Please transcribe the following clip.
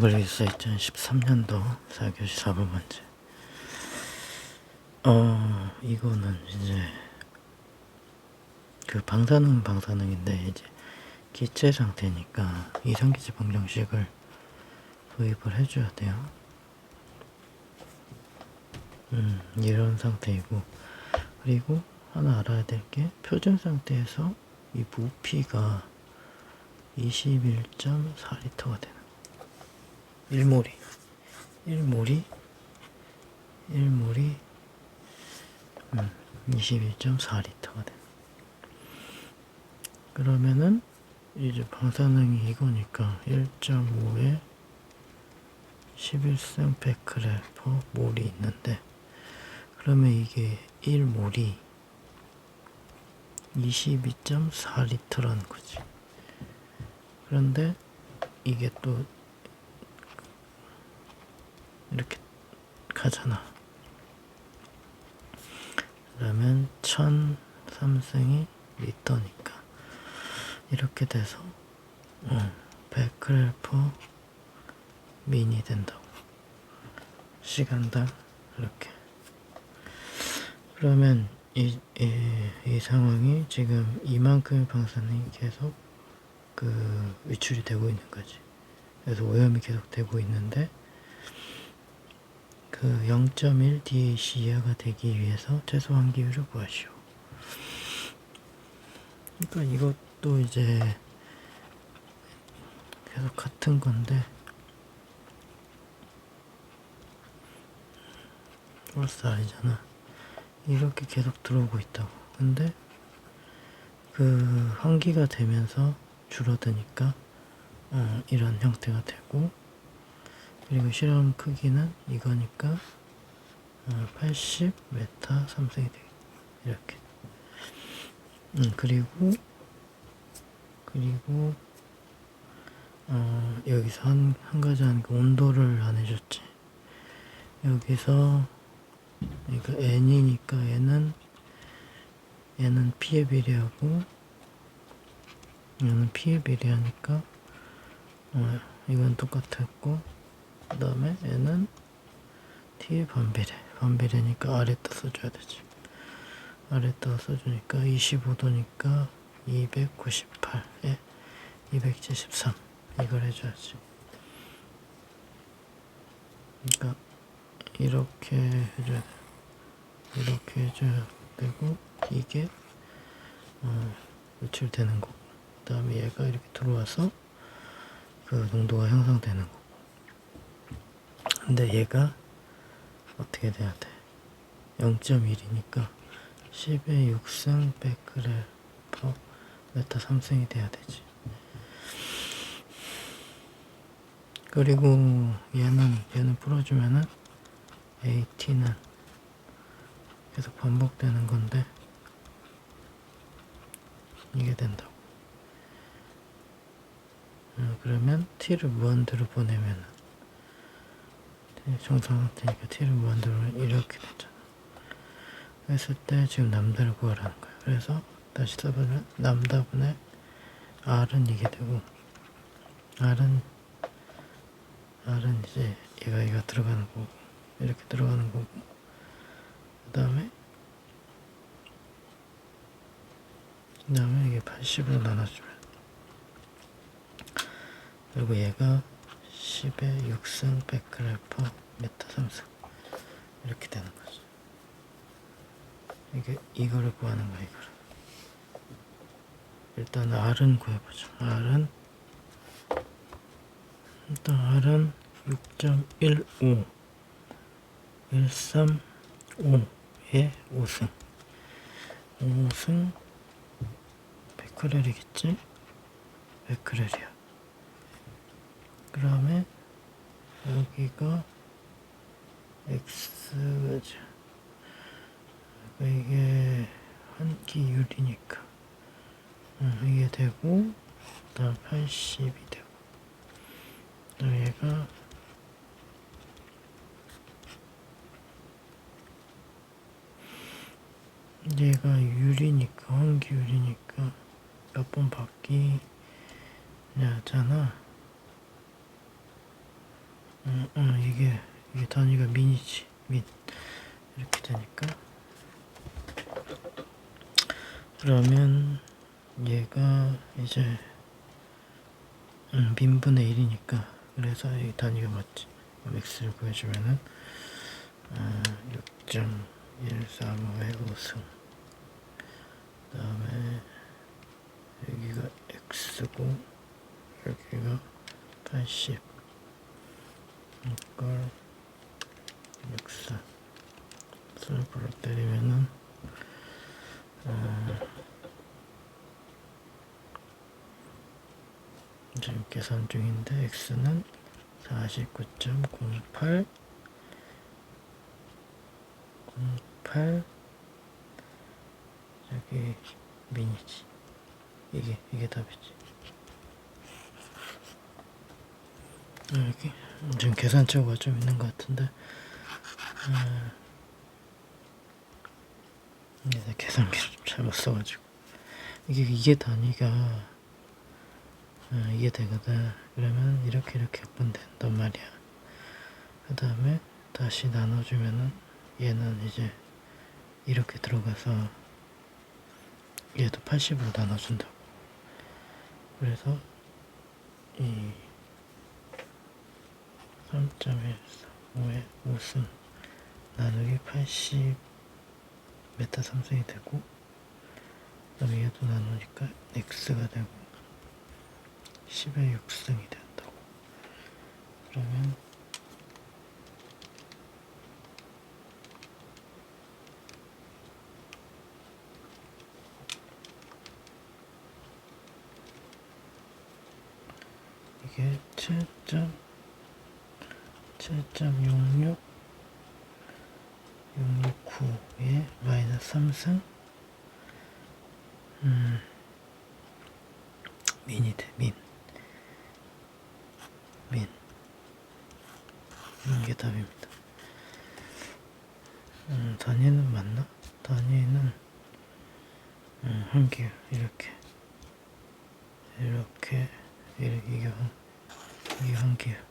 걸리겠어 2013년도 4교시 4번 문제. 어 이거는 이제 그 방사능 방사능인데 이제 기체 상태니까 이상기체 방정식을 도입을 해줘야 돼요. 음 이런 상태이고. 그리고 하나 알아야 될 게 표준 상태에서 이 부피가 21.4리터가 되는 1몰이 1몰이 1몰이 음, 21.4리터가 돼. 그러면은 이제 방사능이 이거니까 1.5에 11승 베크렐 퍼 몰이 있는데 그러면 이게 1몰이 22.4리터라는 거지. 그런데 이게 또 이렇게 가잖아. 그러면 1003승이 리터니까 이렇게 돼서 어, 100g 퍼 민이 된다고. 시간당 이렇게. 그러면 이, 이, 이 상황이 지금 이만큼의 방사능이 계속 그 위출이 되고 있는 거지. 그래서 오염이 계속 되고 있는데 그 0.1 DAC 이하가 되기 위해서 최소 환기율을 구하시오. 그러니까 이것도 이제 계속 같은 건데 플러스 R이잖아. 이렇게 계속 들어오고 있다고. 근데 그 환기가 되면서 줄어드니까 어, 이런 형태가 되고 그리고 실험 크기는 이거니까 어, 80 메타 3승이 되겠다. 이렇게. 음, 그리고 그리고 어, 여기서 한, 한 가지 하는 게 온도를 안 해줬지. 여기서 그러니까 n이니까 얘는 얘는 p에 비례하고 얘는 p에 비례하니까 어, 이건 똑같았고 그 다음에 얘는 t의 반비례. 반비례니까 아래다 써줘야 되지. 아래다 써주니까 25도니까 298에 273 이걸 해줘야지. 그러니까 이렇게 해줘야 돼. 이렇게 해줘야 되고 이게 어, 유출되는 거고 그 다음에 얘가 이렇게 들어와서 그 농도가 형성되는 거고 근데 얘가 어떻게 돼야 돼 0.1이니까 10의 6승 100g 퍼 메타 3승이 돼야 되지 그리고 얘는 얘는 풀어주면은 AT는 계속 반복되는 건데 이게 된다고. 음, 그러면 t를 무한대로 보내면은 정상 상태니까 t를 무한대로 이렇게 되잖아. 했을 때 지금 남다를 구하라는 거야. 그래서 다시 써보면 남다분의 r은 이게 되고 r은 r은 이제 얘가 얘가 들어가는 거고 이렇게 들어가는 거고 그 다음에 그 다음에 이게 80으로 나눠주면 그리고 얘가 10에 6승 100g 퍼 메타 3승. 이렇게 되는 거죠 이게 이거를 구하는 거야 이거를. 일단 R은 구해보죠. R은 일단 R은 6.15 135에 5승. 5승. 100크렐이겠지? 100크렐이야 그 다음에 여기가 X죠. 이게 한 기율이니까. 음, 이게 되고 그 다음 80이 되고. 그 다음 얘가 얘가 유리니까 환기율이니까 몇 번 바뀌냐잖아 음, 음, 이게 이게 단위가 민이지 민 이렇게 되니까. 그러면 얘가 이제 음, 민분의 1이니까. 그래서 이 단위가 맞지. x를 구해주면은 아, 6.135의 5승. 그 다음에 여기가 x고 여기가 80 이걸 64 슬프로 때리면은 어, 지금 계산 중인데 x는 49.08 08 여기 미니지. 이게 이게 답이지. 아, 여기 지금 계산처가 좀 있는 것 같은데. 아, 이제 계산기를 좀 잘못 써가지고. 이게 이게 단위가 아, 이게 되거든. 그러면 이렇게 이렇게 하면 된단 말이야. 그 다음에 다시 나눠주면은 얘는 이제 이렇게 들어가서 얘도 80으로 나눠준다고. 그래서 이 3.145의 5승. 나누기 80 메타 3승이 되고 그다음에 얘도 나누니까 x가 되고 10의 6승이 된다고. 그러면 이게 7점 7.66 669에 마이너스 3승 음 민이 돼, 민. 민. 이게 답입니다. 음, 단위는 맞나? 단위는 음, 한기우 이렇게 이렇게 이렇게 이게 한 이게 한기우